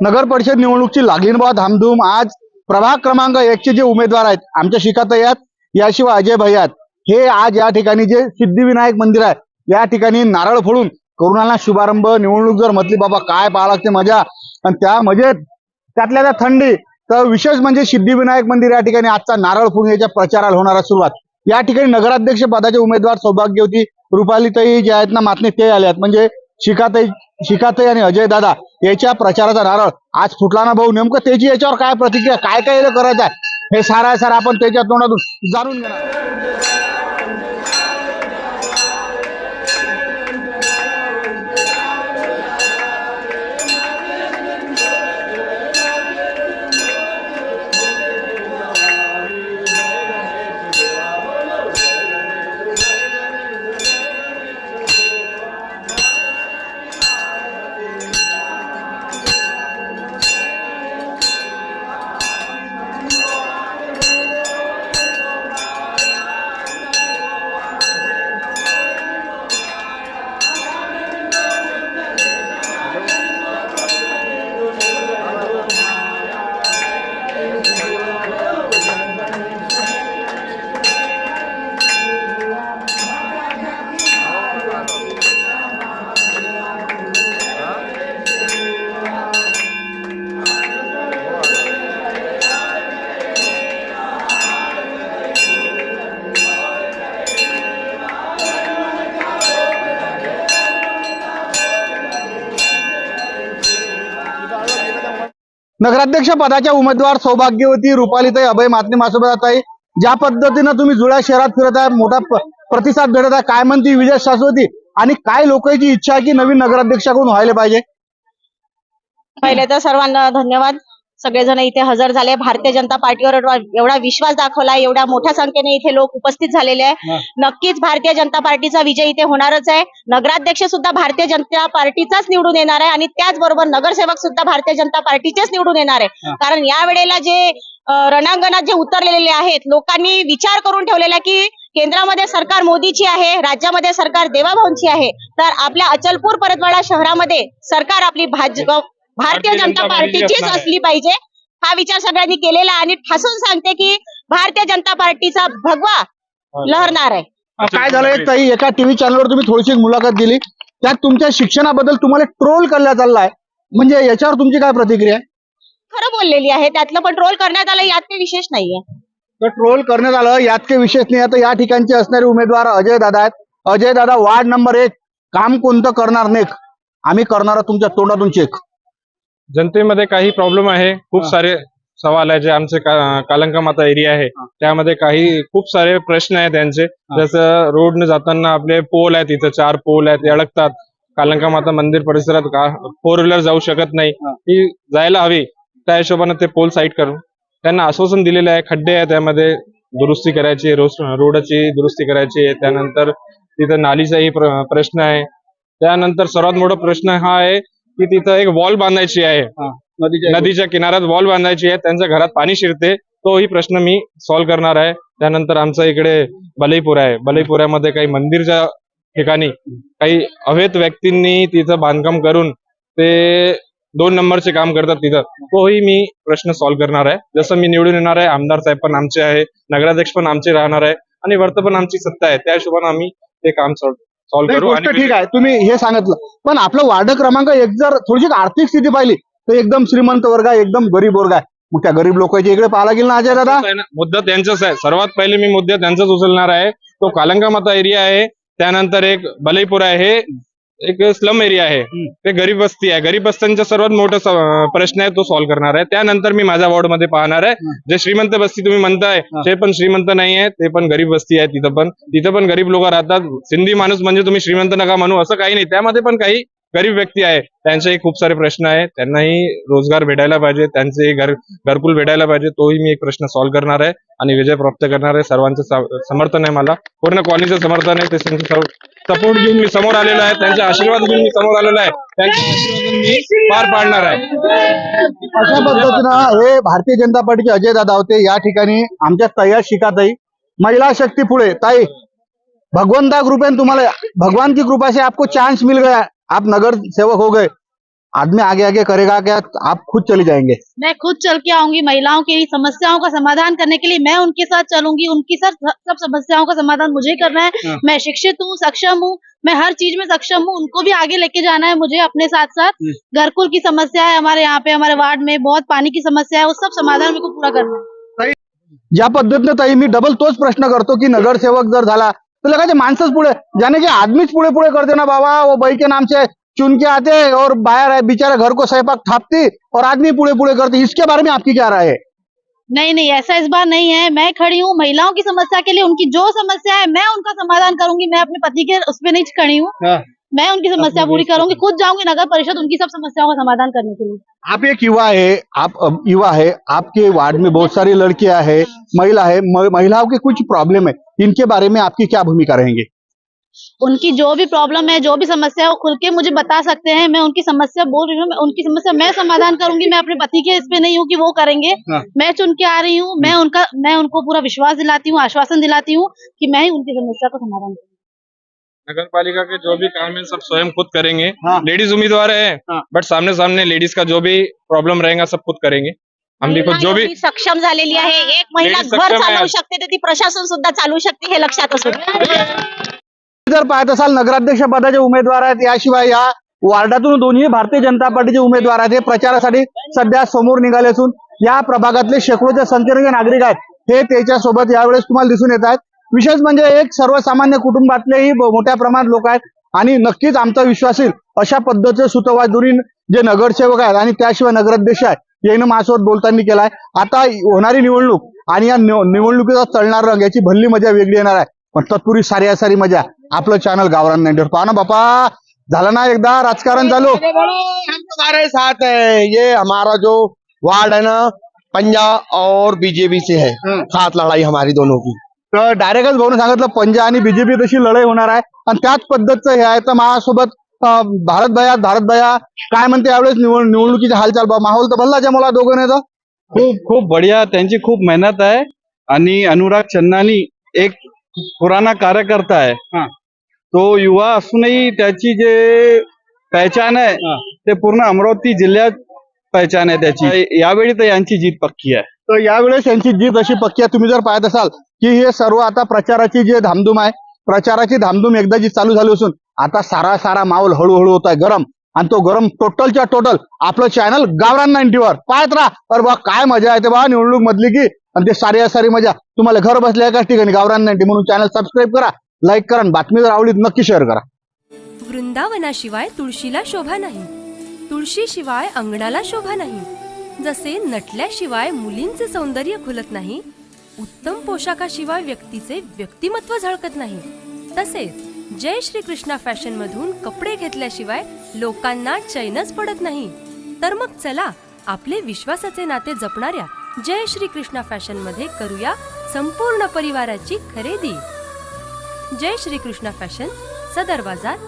नगर परिषद निवडणूकची लागलीनबा धामधूम. आज प्रभाग क्रमांक एकचे जे उमेदवार आहेत आमच्या शिकाताई आहेत याशिवाय अजय भैयात हे आज या ठिकाणी जे सिद्धिविनायक मंदिर आहे या ठिकाणी नारळ फोडून करुणाला शुभारंभ. निवडणूक जर म्हटली बाबा काय पाहा लागते मजा. आणि त्या मजेत त्यातल्या त्या थंडी. तर विशेष म्हणजे सिद्धिविनायक मंदिर या ठिकाणी आजचा नारळ फोडून याच्या प्रचाराला होणारा सुरुवात. या ठिकाणी नगराध्यक्ष पदाचे उमेदवार सौभाग्यवती रुपालीताई जे आहेत ना मातने ते आले आहेत. म्हणजे शिकाताई शिकाताई आणि अजय दादा याच्या प्रचाराचा नारळ. आज फुटला ना भाऊ? नेमकं त्याची याच्यावर काय प्रतिक्रिया काय काय करायचं आहे? हे सारा सारा आपण त्याच्या तोंडातून जाणून घेणार. नगराध्यक्ष पदाच्या उमेदवार सौभाग्यवती रुपालीताई अभय मातनी मासोबताई ज्या पद्धतीनं तुम्ही जुळ्या शहरात फिरत आहे मोठा प्रतिसाद भेटत आहे काय म्हणते विजय शाश्वती? आणि काय लोकांची इच्छा आहे की नवीन नगराध्यक्षाकडून व्हायला पाहिजे? पहिले तर सर्वांना धन्यवाद. सगळेजण इथे हजर झाले. भारतीय जनता पार्टीवर एवढा- विश्वास दाखवला एवढ्या मोठ्या संख्येने इथे लोक उपस्थित झालेले आहे नक्कीच भारतीय जनता पार्टीचा विजय इथे होणारच आहे. नगराध्यक्ष सुद्धा भारतीय जनता पार्टीचाच निवडून येणार आहे आणि त्याचबरोबर नगरसेवक सुद्धा भारतीय जनता पार्टीचेच निवडून येणार आहे. कारण या वेळेला जे रणांगणात जे उतरलेले आहेत लोकांनी विचार करून ठेवलेला आहे की केंद्रामध्ये सरकार मोदीची आहे राज्यामध्ये सरकार देवाभाऊंची आहे. तर आपल्या अचलपूर परतवाडा शहरामध्ये सरकार आपली भाजप भारतीय जनता पार्टीचीच असली पाहिजे. हा विचार सगळ्यांनी केलेला आहे आणि ठासून सांगते की भारतीय जनता पार्टीचा भगवा लहरणार आहे. काय झालंय? ताई एका टीव्ही चॅनलवर तुम्ही थोडीशी एक मुलाखत दिली. त्यात तुमच्या शिक्षणाबद्दल तुम्हाला ट्रोल करण्यात चाललाय म्हणजे याच्यावर तुमची काय प्रतिक्रिया आहे? खरं बोललेली आहे. त्यातलं पण ट्रोल करण्यात आलं यात काही विशेष नाहीये. तर ट्रोल करण्यात आलं यात काही विशेष नाही. आता या ठिकाणचे असणारे उमेदवार अजय दादा आहेत. अजय दादा वार्ड नंबर एक. काम कोणतं करणार नेक? आम्ही करणार आहोत तुमच्या तोंडातून चेक जनतेमध्ये काही प्रॉब्लेम आहे. खूप. सारे सवाल आहे. जे आमचे कालंका माता एरिया आहे. त्यामध्ये काही खूप सारे प्रश्न आहेत त्यांचे जसं रोडने जाताना आपले पोल आहेत इथं. चार पोल आहेत. ते अडकतात. कालंका माता मंदिर परिसरात का फोर व्हीलर जाऊ शकत नाही. हा. ती जायला हवी. त्या हिशोबाने ते पोल साईड करून. त्यांना आश्वासन दिलेलं आहे. खड्डे आहे त्यामध्ये. दुरुस्ती करायची रोडची दुरुस्ती करायची आहे. त्यानंतर तिथं नालीचाही प्र- प्रश्न आहे. त्यानंतर सर्वात मोठा प्रश्न हा आहे की तिथं एक वॉल बांधायची आहे. नदीच्या किनाऱ्यात वॉल बांधायची आहे. त्यांच्या घरात पाणी शिरते. तोही प्रश्न मी सॉल्व्ह करणार आहे. त्यानंतर आमचा इकडे बलईपूर आहे. बलईपुरामध्ये काही मंदिरच्या ठिकाणी काही अवैध व्यक्तींनी तिथं बांधकाम करून ते दोन नंबरचे काम करतात तिथं. तोही मी प्रश्न सॉल्व्ह करणार आहे. जसं मी निवडून येणार आहे आमदार साहेब पण आमचे आहे नगराध्यक्ष पण आमचे राहणार आहे आणि वर्त पण आमची सत्ता आहे. त्या हिशोबाने आम्ही ते काम सॉल्व्ह नाही, करू गोष्ट आणि ठीक आहे. तुम्ही हे सांगितलं. पण आपलं वार्ड क्रमांक एक जर थोडीशी आर्थिक स्थिती पाहिली तर एकदम श्रीमंत वर्ग आहे एकदम गरीब वर्ग आहे. मग त्या गरीब लोकांच्या इकडे पाहायला गेलं ना अजय दादा? मुद्दा त्यांचाच आहे. सर्वात पहिले मी मुद्दा त्यांचाच उचलणार आहे. तो कालंका माता एरिया आहे. त्यानंतर एक बलईपूर आहे. एक स्लम एरिया आहे. ते गरीब वस्ती आहे. गरीब वस्त्यांचा सर्वात मोठा प्रश्न आहे तो सॉल्व्ह करणार आहे. त्यानंतर मी माझ्या वॉर्डमध्ये पाहणार आहे. जे श्रीमंत वस्ती तुम्ही म्हणताय. ते पण श्रीमंत नाही आहे ते पण गरीब वस्ती आहे तिथं पण. तिथं पण गरीब लोक राहतात. सिंधी माणूस म्हणजे तुम्ही श्रीमंत नका म्हणू असं काही नाही. त्यामध्ये पण काही गरीब व्यक्ती आहे. त्यांचेही खूप सारे प्रश्न आहे त्यांनाही रोजगार भेटायला पाहिजे. त्यांचे घर घरकुल भेटायला पाहिजे. तोही मी एक प्रश्न सॉल्व्ह करणार आहे आणि विजय प्राप्त करणार आहे. सर्वांचं समर्थन आहे मला. पूर्ण कॉलनीचं समर्थन आहे. ते सपोर्ट घेऊन मी समोर आलेलो आहे. त्यांचे आशीर्वाद घेऊन मी समोर आलेलो आहे. त्यांचे आशीर्वाद मी पार पाडणार आहे. अशा पद्धतीनं हे भारतीय जनता पार्टीचे अजय दादा होते. या ठिकाणी आमच्या तया शिकाताई महिला शक्ती पुढे ताई भगवंता कृपेन तुम्हाला भगवान की कृपा से आपको चांस मिल गया. आप नगर सेवक हो गए. आदमी आगे आगे करेगा क्या? आप खुद चले जाएँगे। मैं खुद चल के आऊँगी महिलाओं की समस्याओं का समाधान करने के लिए मैं उनके साथ चलूँगी उनकी सर सब समस्याओं का समाधान मुझे ही करना है। हाँ। मैं शिक्षित हूँ सक्षम हूँ मैं हर चीज़ में सक्षम हूँ उनको भी आगे लेके जाना है मुझे अपने साथ साथ। हम्म। घरकुल की समस्या है हमारे यहाँ पे हमारे वार्ड में बहुत पानी की समस्या है उस सब समाधान मेरे को पूरा करना है। ज्या पद्धतीने ताई मी डबल तोच प्रश्न करतो की नगरसेवक जर झाला तर लगायचे माणसंच पुढे ज्याने की आदमीच पुढे पुढे करते ना बाबा वो बाई के नाम से चुन के आते और बाहर है बेचारा घर को सहपाक थापती और आदमी पूरे पूरे करते इसके बारे में आपकी क्या राय है? नहीं नहीं ऐसा इस बार नहीं है। मैं खड़ी हूँ महिलाओं की समस्या के लिए। उनकी जो समस्या है मैं उनका समाधान करूँगी। मैं अपने पति के उस पर नहीं खड़ी हूँ। मैं उनकी समस्या पूरी करूँगी। खुद जाऊँगी नगर परिषद उनकी सब समस्याओं का समाधान करने के लिए। आप एक युवा है आप युवा है आपके वार्ड में बहुत सारी लड़कियाँ है महिला है महिलाओं के कुछ प्रॉब्लम है। इनके बारे में आपकी क्या भूमिका रहेंगी? उनकी जो भी प्रॉब्लम है जो भी समस्या है वो खुल के मुझे बता सकते हैं। मैं उनकी समस्या बोल रही हूँ उनकी समस्या मैं समाधान करूँगी। मैं अपने पति के इस पे नहीं हूँ कि वो करेंगे। हाँ। मैं चुन के आ रही हूँ मैं उनका मैं उनको पूरा विश्वास दिलाती हूँ आश्वासन दिलाती हूँ कि मैं ही उनकी समस्या का समाधान करूँगी। नगर पालिका के जो भी काम है सब स्वयं खुद करेंगे। हाँ। लेडीज़ उम्मीदवार है हाँ। बट सामने सामने लेडीज़ का जो भी प्रॉब्लम रहेगा सब खुद करेंगे। हम भी खुद जो भी सक्षम झालेली आहे एक महिला घर. चालवू शकते तर ती प्रशासन सुद्धा चालवू शकते हे लक्षात जर पाहत असाल नगराध्यक्ष पदाचे उमेदवार आहेत याशिवाय या वार्डातून दोन्ही भारतीय जनता पार्टीचे उमेदवार आहेत. हे प्रचारासाठी सध्या समोर निघाले असून या प्रभागातले शेकडोच्या संख्येने नागरिक आहेत. हे त्याच्या सोबत यावेळेस तुम्हाला दिसून येत आहेत. विशेष म्हणजे एक सर्वसामान्य कुटुंबातलेही मोठ्या प्रमाणात लोक आहेत आणि नक्कीच आमचा विश्वास येईल. अशा पद्धतीचे सुतवाजुरी जे नगरसेवक आहेत आणि त्याशिवाय नगराध्यक्ष आहेत यानं माझ्यासोबत बोलताना केलाय. आता होणारी निवडणूक आणि या निवडणुकीचा चढणार रंग याची भल्ली मजा वेगळी येणार आहे. पण तत्पूर्वी सारी सारी मजा. आपलं चॅनल गावरान नाईन्टी पहा ना बापा झालं ना एकदा राजकारण चालू. साथ है ये हमारा जो वार्ड है ना पंजाब और बीजेपी से है. खास लड़ाई हमारी दोनों की. तर डायरेक्टच भाऊन सांगितलं पंजा आणि बीजेपी तशी लढाई होणार आहे. आणि त्याच पद्धतचं हे आहे तर माझ्यासोबत भारत भया भारत भया काय म्हणते यावेळेस निवड निवडणुकीची हालचाल बा माहोल तर भल्ला मला दोघं नाही तर. खूप खूप बढिया. त्यांची खूप मेहनत आहे. आणि अनुराग चन्नानी एक पुराणा कार्यकर्ता आहे. हा. तो युवा असूनही त्याची जे पहचान आहे. ते पूर्ण अमरावती जिल्ह्यात पहचान आहे त्याची. यावेळी तर यांची जीत पक्की आहे. तर यावेळेस यांची जीत अशी पक्की आहे. तुम्ही जर पाहत असाल की हे सर्व आता प्रचाराची जे धामधूम आहे प्रचाराची धामधूम एकदा जी चालू झाली असून आता सारा सारा माहोल हळूहळू होत आहे गरम. आणि तो गरम टोटलच्या टोटल आपलं चॅनल गावरान नाईन्टीवर पाहत राहा. अरे बा काय मजा येते बा निवडणूक मधली की. आणि ते सारी सारी मजा. तुम्हाला घर बसल्या एकाच ठिकाणी गावरान नाईन्टी म्हणून चॅनल सबस्क्राईब करा लाईक करा बातमी जर आवडली नक्की शेअर करा. वृंदावनाशिवाय तुळशीला शोभा नाही. तुळशीशिवाय अंगणाला शोभा नाही. जसे नटल्याशिवाय मुलींचे सौंदर्य खुलत नाही उत्तम पोशाखाशिवाय व्यक्तीचे व्यक्तिमत्व झळकत नाही. तसेच जय श्री कृष्णा फॅशन मधून कपडे घेतल्याशिवाय लोकांना चैनच पडत नाही. तर मग चला आपले विश्वासाचे नाते जपणाऱ्या जय श्री कृष्णा फॅशनमध्ये करूया संपूर्ण परिवाराची खरेदी. जय श्री कृष्णा फॅशन सदर बाजार